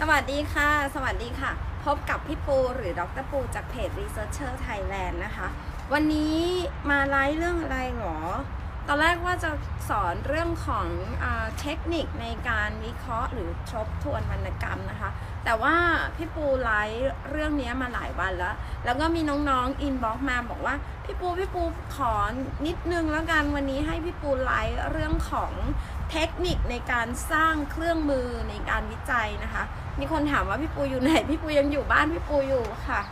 สวัสดีค่ะ สวัสดีค่ะ พบกับพี่ปูหรือดรปูจากเพจ Researcher Thailand นะคะ วันนี้มาไลฟ์เรื่องอะไรหรอ ตอนแรกว่าจะสอนเรื่องของอเทคนิคในการวิเคราะห์หรือทบทวนวรรณกรรมนะคะ แต่ว่าพี่ปูไลฟ์เรื่องนี้มาหลายวันแล้ว แล้วก็มีน้องๆอินบ็อกมาบอกว่า พี่ปูพี่ปูขอนิดนึงแล้วกันวันนี้ให้พี่ปูไลฟ์เรื่องของเทคนิคในการสร้างเครื่องมือในการวิจัยนะคะ มีคนถามว่าพี่ปูอยู่ไหน พี่ปูยังอยู่บ้านพี่ปูอยู่ค่ะ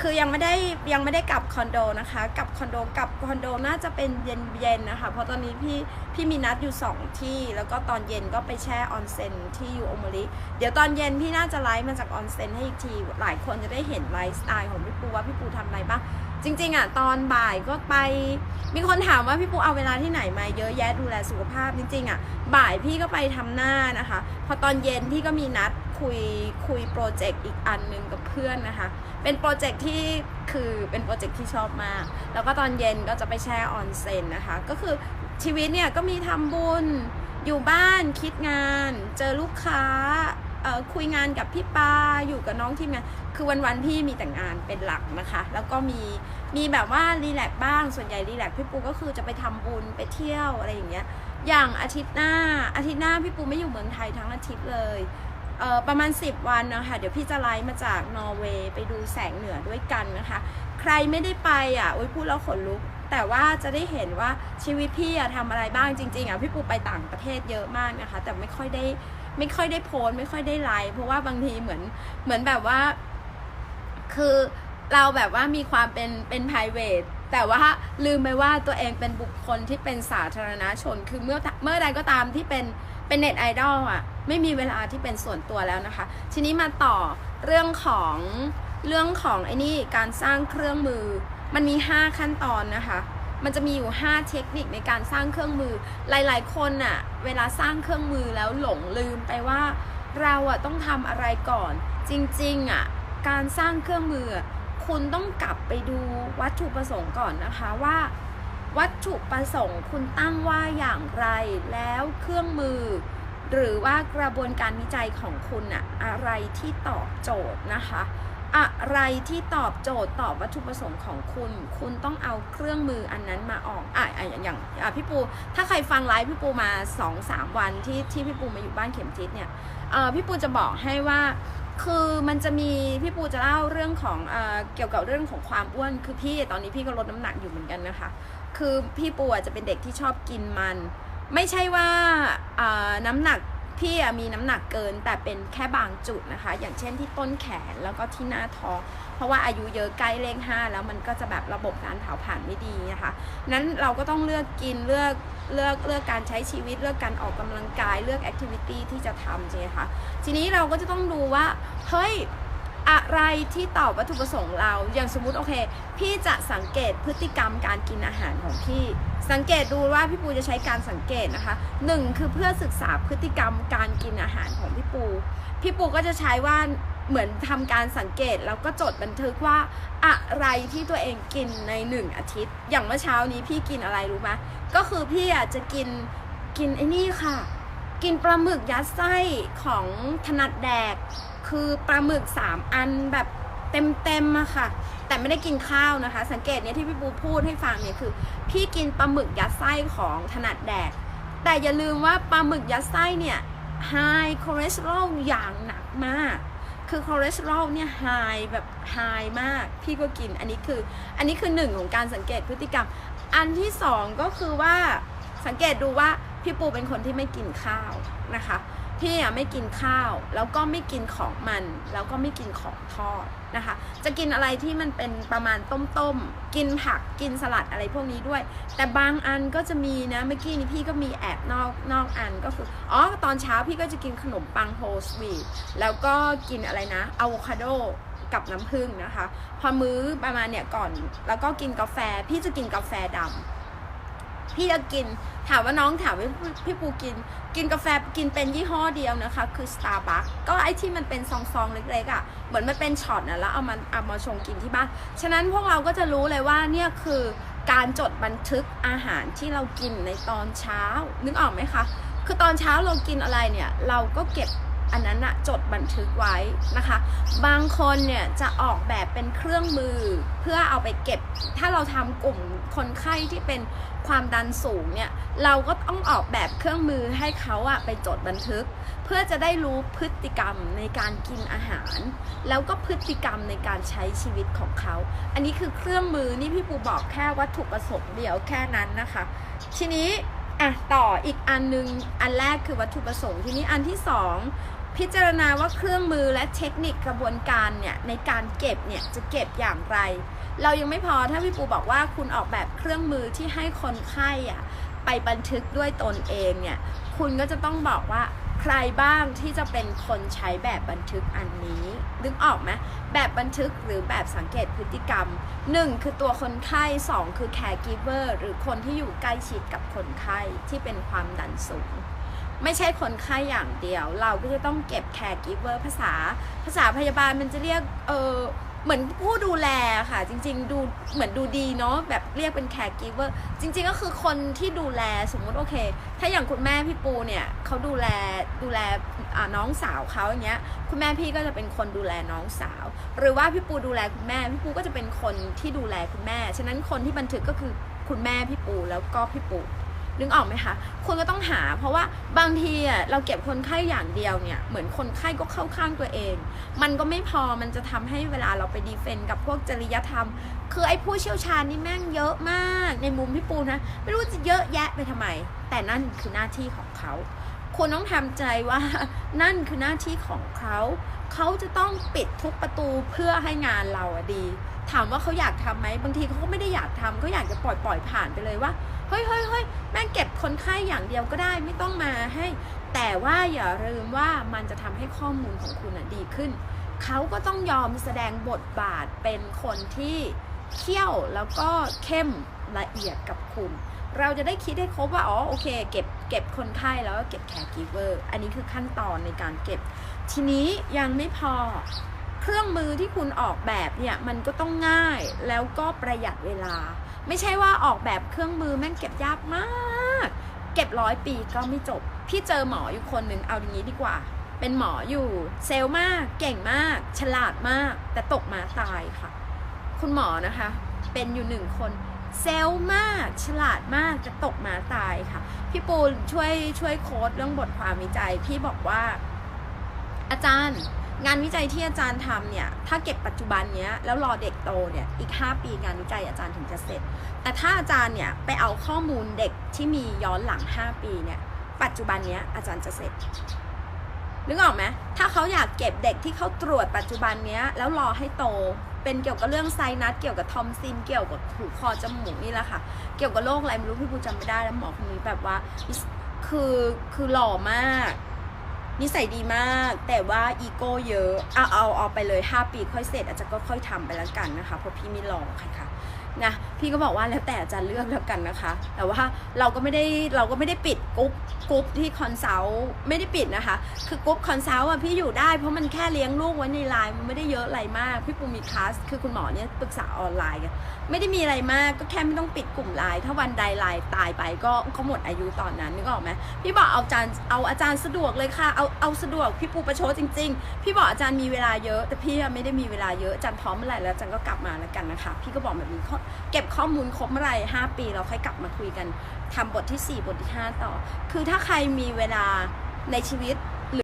คือยังไม่ได้ยังไม่ได้กลับคอนโดนะคะ กลับคอนโดกลับคอนโดน่าจะเป็นเย็นเย็นนะคะ เพราะตอนนี้พี่พี่มีนัดอยู่สองที่ แล้วก็ตอนเย็นก็ไปแช่ออนเซ็นที่ยูโอมริเดี๋ยวตอนเย็นพี่น่าจะไลฟ์มาจากออนเซ็นให้อีกที หลายคนจะได้เห็นไลฟ์สไตล์ของพี่ปูว่าพี่ปูทำอะไรบ้าง จริงๆอะตอนบ่ายก็ไปมีคนถามว่าพี่ปูเอาเวลาที่ไหนมาเยอะแยะดูแลสุขภาพจริงๆอะบ่ายพี่ก็ไปทำหน้านะคะ พอตอนเย็นพี่ก็มีนัดคุยคุยโปรเจกต์อีกอันหนึ่งกับเพื่อนนะคะ เป็นโปรเจกต์ที่คือเป็นโปรเจกต์ที่ชอบมาก แล้วก็ตอนเย็นก็จะไปแช่ออนเซ็นนะคะ ก็คือชีวิตเนี่ยก็มีทำบุญอยู่บ้านคิดงาน เจอลูกค้า คุยงานกับพี่ปาอยู่กับน้องทีมงานคือวันๆพี่มีแต่งานเป็นหลักนะคะ แล้วก็มีมีแบบว่ารีแลกซ์บ้างส่วนใหญ่รีแลกซ์พี่ปูก็คือจะไปทำบุญไปเที่ยวอะไรอย่างเงี้ยอย่างอาทิตย์หน้าอาทิตย์หน้าพี่ปูไม่อยู่เมืองไทยทั้งอาทิตย์เลยเออประมาณ 10 วันนะคะเดี๋ยวพี่จะไลฟ์มาจากนอร์เวย์ไปดูแสงเหนือด้วยกันนะคะ ใครไม่ได้ไปอะโอ้ยพูดแล้วขนลุก แต่ว่าจะได้เห็นว่าชีวิตพี่อะทำอะไรบ้างจริงๆอะพี่ปูไปต่างประเทศเยอะมากนะคะ แต่ไม่ค่อยได้ไม่ค่อยได้โพสไม่ค่อยได้ไลฟ์เพราะว่าบางทีเหมือนเหมือนแบบว่า คือเราแบบว่ามีความเป็นเป็น p r i v a t แต่ว่าลืมไปว่าตัวเองเป็นบุคคลที่เป็นสาธารณชน คือเมื่อเมื่อใดก็ตามที่เป็นเป็นเน็ตไอดอลอะ ไม่มีเวลาที่เป็นส่วนตัวแล้วนะคะ ทีนี้มาต่อเรื่องของเรื่องของไอ้นี่การสร้างเครื่องมือ มันมี 5 ขั้นตอนนะคะ มันจะมีอยู่ 5 เทคนิคในการสร้างเครื่องมือ หลาย ๆ คนน่ะเวลาสร้างเครื่องมือแล้วหลงลืมไปว่าเราอะต้องทำอะไรก่อน จริงๆอะการสร้างเครื่องมือ คุณต้องกลับไปดูวัตถุประสงค์ก่อนนะคะว่าวัตถุประสงค์คุณตั้งว่าอย่างไรแล้วเครื่องมือ หรือว่ากระบวนการวิจัยของคุณอะอะไรที่ตอบโจทย์นะคะ อะไรที่ตอบโจทย์ตอบวัตถุประสงค์ของคุณ คุณต้องเอาเครื่องมืออันนั้นมาออกอะอะอย่างอย่างอะพี่ปู ถ้าใครฟังไลฟ์พี่ปูมา2อสามวันที่ที่พี่ปูมาอยู่บ้านเข็มทิศเนี่ยเอ่อพี่ปูจะบอกให้ว่าคือมันจะมีพี่ปูจะเล่าเรื่องของเอ่อเกี่ยวกับเรื่องของความอ้วนคือพี่ตอนนี้พี่ก็ลดน้ำหนักอยู่เหมือนกันนะคะ คือพี่ปูจะเป็นเด็กที่ชอบกินมัน ไม่ใช่ว่าเอ่อน้ำหนัก พี่มีน้ำหนักเกินแต่เป็นแค่บางจุดนะคะ อย่างเช่นที่ต้นแขนแล้วก็ที่หน้าท้อง เพราะว่าอายุเยอะใกล้เลขห้าแล้วมันก็จะแบบระบบการเผาผลาญไม่ดีนะคะนั้นเราก็ต้องเลือกกินเลือกเลือกเลือกการใช้ชีวิตเลือกการออกกำลังกายเลือกแอคทิวิตี้ที่จะทำใช่ไหมคะทีนี้เราก็จะต้องดูว่าเฮ้ย อะไรที่ตอบวัตถุประสงค์เรา อย่างสมมุติโอเค พี่จะสังเกตพฤติกรรมการกินอาหารของพี่ สังเกตดูว่าพี่ปูจะใช้การสังเกตนะคะหนึ่งคือเพื่อศึกษาพฤติกรรมการกินอาหารของพี่ปู พี่ปูก็จะใช้ว่าเหมือนทำการสังเกตแล้วก็จดบันทึกว่าอะไรที่ตัวเองกินในหนึ่งอาทิตย์ อย่างเมื่อเช้านี้พี่กินอะไรรู้ไหมก็คือพี่อาจจะกินกินไอ้นี่ค่ะ กินปลาหมึกยัดไส้ของถนัดแดก คือปลาหมึกสามอันแบบเต็มๆอะค่ะ แต่ไม่ได้กินข้าวนะคะ สังเกตเนี่ยที่พี่ปูพูดให้ฟังเนี่ยคือ พี่กินปลาหมึกยัดไส้ของถนัดแดก แต่อย่าลืมว่าปลาหมึกยัดไส้เนี่ยไฮคอเลสเตอรอลอย่างหนักมาก คือคอเลสเตอรอลเนี่ยไฮแบบไฮมาก พี่ก็กิน อันนี้คือ อันนี้คือหนึ่งของการสังเกตพฤติกรรม อันที่สองก็คือว่าสังเกตดูว่า พี่ปูเป็นคนที่ไม่กินข้าวนะคะ พี่อะไม่กินข้าว แล้วก็ไม่กินของมัน แล้วก็ไม่กินของทอดนะคะ จะกินอะไรที่มันเป็นประมาณต้มๆ กินผักกินสลัดอะไรพวกนี้ด้วย แต่บางอันก็จะมีนะเมื่อกี้นี้พี่ก็มีแอบนอกนอกอันก็คืออ๋อตอนเช้าพี่ก็จะกินขนมปังโฮลสวีทแล้วก็กินอะไรนะอะโวคาโดกับน้ำผึ้งนะคะ พอมื้อประมาณเนี่ยก่อนแล้วก็กินกาแฟพี่จะกินกาแฟดำ พี่จะกิน ถามว่าน้องถามว่าพี่ปูกิน กินกาแฟกินเป็นยี่ห้อเดียวนะคะ คือ Starbucks ก็ไอที่มันเป็นซองๆเล็กๆอะ่ะ เหมือนมันเป็นช็อตนะแล้วเอามาเอามาชงกินที่บ้าน ฉะนั้นพวกเราก็จะรู้เลยว่าเนี่ยคือการจดบันทึกอาหารที่เรากินในตอนเช้า นึกออกไหมคะ คือตอนเช้าเรากินอะไรเนี่ย เราก็เก็บ อันนั้นอะจดบันทึกไว้นะคะ บางคนเนี่ยจะออกแบบเป็นเครื่องมือเพื่อเอาไปเก็บ ถ้าเราทำกลุ่มคนไข้ที่เป็นความดันสูงเนี่ย เราก็ต้องออกแบบเครื่องมือให้เขาอะไปจดบันทึก เพื่อจะได้รู้พฤติกรรมในการกินอาหาร แล้วก็พฤติกรรมในการใช้ชีวิตของเขา อันนี้คือเครื่องมือนี่พี่ปูบอกแค่วัตถุประสงค์เดียวแค่นั้นนะคะ ทีนี้อะต่ออีกอันนึง อันแรกคือวัตถุประสงค์ทีนี้อันที่สอง พิจารณาว่าเครื่องมือและเทคนิคกระบวนการเนี่ยในการเก็บเนี่ยจะเก็บอย่างไร เรายังไม่พอถ้าพี่ปูบอกว่าคุณออกแบบเครื่องมือที่ให้คนไข้อะไปบันทึกด้วยตนเองเนี่ยคุณก็จะต้องบอกว่าใครบ้างที่จะเป็นคนใช้แบบบันทึกอันนี้นึกออกไหมแบบบันทึกหรือแบบสังเกตพฤติกรรม 1 คือตัวคนไข้ 2 คือ caregiver หรือคนที่อยู่ใกล้ชิดกับคนไข้ที่เป็นความดันสูง ไม่ใช่คนไข้อย่างเดียว เราก็จะต้องเก็บ caregiver ภาษาภาษาพยาบาลมันจะเรียกเออเหมือนผู้ดูแลค่ะ จริง ๆ ดูเหมือนดูดีเนาะแบบเรียกเป็น caregiver จริง ๆ ก็คือคนที่ดูแลสมมุติโอเค ถ้าอย่างคุณแม่พี่ปูเนี่ยเขาดูแลดูแลน้องสาวเขาอย่างเงี้ยคุณแม่พี่ก็จะเป็นคนดูแลน้องสาว หรือว่าพี่ปูดูแลคุณแม่พี่ปูก็จะเป็นคนที่ดูแลคุณแม่ ฉะนั้นคนที่บันทึกก็คือคุณแม่พี่ปูแล้วก็พี่ปู นึกออกไหมคะคุณก็ต้องหา เพราะว่าบางทีอะเราเก็บคนไข้อย่างเดียวเนี่ย เหมือนคนไข้ก็เข้าข้างตัวเอง มันก็ไม่พอมันจะทำให้เวลาเราไปดีเฟนต์กับพวกจริยธรรม คือไอ้ผู้เชี่ยวชาญนี่แม่งเยอะมากในมุมพี่ปูนะ ไม่รู้จะเยอะแยะไปทำไม แต่นั่นคือหน้าที่ของเขา คุณต้องทำใจว่านั่นคือหน้าที่ของเขา เขาจะต้องปิดทุกประตูเพื่อให้งานเราดี ถามว่าเขาอยากทำไหมบางทีเขาก็ไม่ได้อยากทำเขาอยากจะปล่อยปล่อยผ่านไปเลยว่าเฮ้ยเฮ้ยเฮ้ยแม่งเก็บคนไข้อย่างเดียวก็ได้ไม่ต้องมาให้ แต่ว่าอย่าลืมว่ามันจะทำให้ข้อมูลของคุณดีขึ้น เขาก็ต้องยอมแสดงบทบาทเป็นคนที่เขี้ยวแล้วก็เข้มละเอียดกับคุณ เราจะได้คิดให้ครบว่าอ๋อโอเค เก็บ ก็บคนไข้แล้วก็เก็บแคร์กิเวอร์อันนี้คือขั้นตอนในการเก็บ ทีนี้ยังไม่พอเครื่องมือที่คุณออกแบบเนี่ยมันก็ต้องง่ายแล้วก็ประหยัดเวลา ไม่ใช่ว่าออกแบบเครื่องมือแม่งเก็บยากมาก เก็บร้อยปีก็ไม่จบ พี่เจอหมออยู่คนหนึ่งเอาอย่างนี้ดีกว่า เป็นหมออยู่เซลล์มากเก่งมาก ฉลาดมาก แต่ตกมาตายค่ะ คุณหมอนะคะ เป็นอยู่หนึ่งคน เซลมาก ฉลาดมากจะตกมาตายค่ะ พี่ปูช่วยช่วยโค้ดเรื่องบทความวิจัย พี่บอกว่า อาจารย์ งานวิจัยที่อาจารย์ทำเนี่ย ถ้าเก็บปัจจุบันเนี้ยแล้วรอเด็กโตเนี่ยอีก 5 ปีงานวิจัยอาจารย์ถึงจะเสร็จ แต่ถ้าอาจารย์เนี่ยไปเอาข้อมูลเด็กที่มีย้อนหลัง 5 ปีเนี่ย ปัจจุบันเนี้ยอาจารย์จะเสร็จนึกออกไหมถ้าเขาอยากเก็บเด็กที่เขาตรวจปัจจุบันเนี้ยแล้วรอให้โต เป็นเกี่ยวกับเรื่องไซนัสเกี่ยวกับทอมซินเกี่ยวกับหูคอจมูกนี่แหละค่ะ เกี่ยวกับโรคอะไรไม่รู้พี่ปูจำไม่ได้แล้วหมอคนนี้แบบว่าคือคือหล่อมาก นิสัยดีมาก แต่ว่าอีโก้เยอะเอาเอาเอาไปเลย 5 ปีค่อยเสร็จอาจจะก็ค่อยทำไปแล้วกันนะคะเพราะพี่ไม่รอใครค่ะ นะพี่ก็บอกว่าแล้วแต่อาจารย์เลือกแล้วกันนะคะ แต่ว่าเราก็ไม่ได้เราก็ไม่ได้ปิดกรุ๊ปกรุ๊ปที่คอนซัลท์ไม่ได้ปิดนะคะ คือกรุ๊ปคอนซัลท์อะพี่อยู่ได้เพราะมันแค่เลี้ยงลูกไว้ในไลน์มันไม่ได้เยอะอะไรมาก พี่ปูมีคลาสคือคุณหมอเนี่ยปรึกษาออนไลน์กันไม่ได้มีอะไรมากก็แค่ไม่ต้องปิดกลุ่มไลน์ถ้าวันใดไลน์ตายไปก็ก็หมดอายุตอนนั้นนึกออกไหมพี่บอกเอาอาจารย์เอาอาจารย์สะดวกเลยค่ะเอาเอาสะดวกพี่ปูประชดจริง ๆ พี่บอกอาจารย์มีเวลาเยอะ แต่พี่อะไม่ได้มีเวลาเยอะอาจารย์พร้อมเมื่อไหร่แล้วอาจารย์ก็กลับมาแล้วกันนะคะ พี่ก็บอกแบบนี้เก็บข้อมูลครบเมื่อไหร่ห้าปีเราค่อยกลับมาคุยกันทำบทที่ 4 บทที่ 5 ต่อ คือถ้าใครมีเวลาในชีวิต